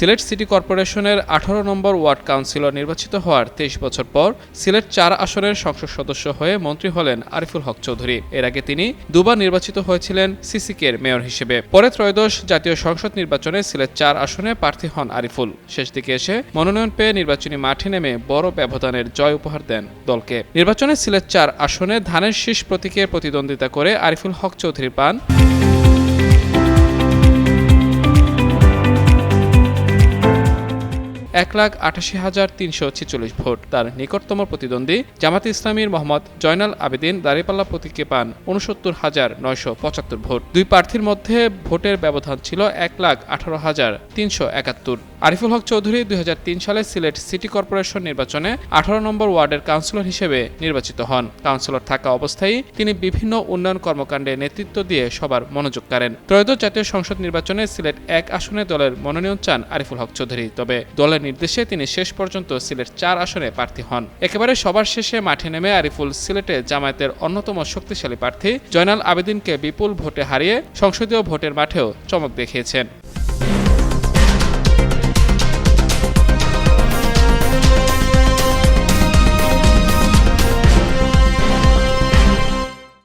Sylhet city কর্পোরেশনের আঠারো নম্বর ward councillor নির্বাচিত হওয়ার তেইশ বছর পর সিলেট চার আসনের সংসদ সদস্য হয়ে মন্ত্রী হলেন আরিফুল হক চৌধুরী। এর আগে তিনি দুবার নির্বাচিত হয়েছিলেন সিসিকের মেয়র হিসেবে। পরে ত্রয়োদশ জাতীয় সংসদ নির্বাচনে সিলেট চার আসনে প্রার্থী হন আরিফুল। শেষ দিকে এসে মনোনয়ন পেয়ে নির্বাচনী মাঠে নেমে বড় ব্যবধানের জয় উপহার দেন দলকে। নির্বাচনে সিলেট চার আসনে ধানের শীষ প্রতীকে প্রতিদ্বন্দ্বিতা করে আরিফুল হক চৌধুরী পান এক লাখ আটাশি হাজার তিনশো ছেচল্লিশ ভোট। তার নিকটতম প্রতিদ্বন্দ্বী জামাতে ইসলামীর মোহাম্মদ জয়নাল আবেদিন দাঁড়িপাল্লা প্রতীকে পান উনসত্তর হাজার নয়শো পঁচাত্তর ভোট। দুই প্রার্থীর মধ্যে ভোটের ব্যবধান ছিল এক লাখ আঠারো হাজার তিনশো একাত্তর। আরিফুল হক চৌধুরী দুই হাজার তিন সালে সিলেট সিটি কর্পোরেশন নির্বাচনে আঠারো নম্বর ওয়ার্ডের কাউন্সিলর হিসেবে নির্বাচিত হন। কাউন্সিলর থাকা অবস্থায় তিনি বিভিন্ন উন্নয়ন কর্মকাণ্ডে নেতৃত্ব দিয়ে সবার মনোযোগ কাড়েন। ত্রয়োদশ জাতীয় সংসদ নির্বাচনে সিলেট এক আসনে দলের মনোনয়ন চান আরিফুল হক চৌধুরী। তবে দলের নির্দেশে তিনি শেষ পর্যন্ত সিলেট চার আসনে প্রার্থী হন। একেবারে সবার শেষে মাঠে নেমে আরিফুল সিলেটে জামায়াতের অন্যতম শক্তিশালী প্রার্থী জয়নাল আবেদিনকে বিপুল ভোটে হারিয়ে সংসদীয় ভোটের মাঠেও চমক দেখিয়েছেন।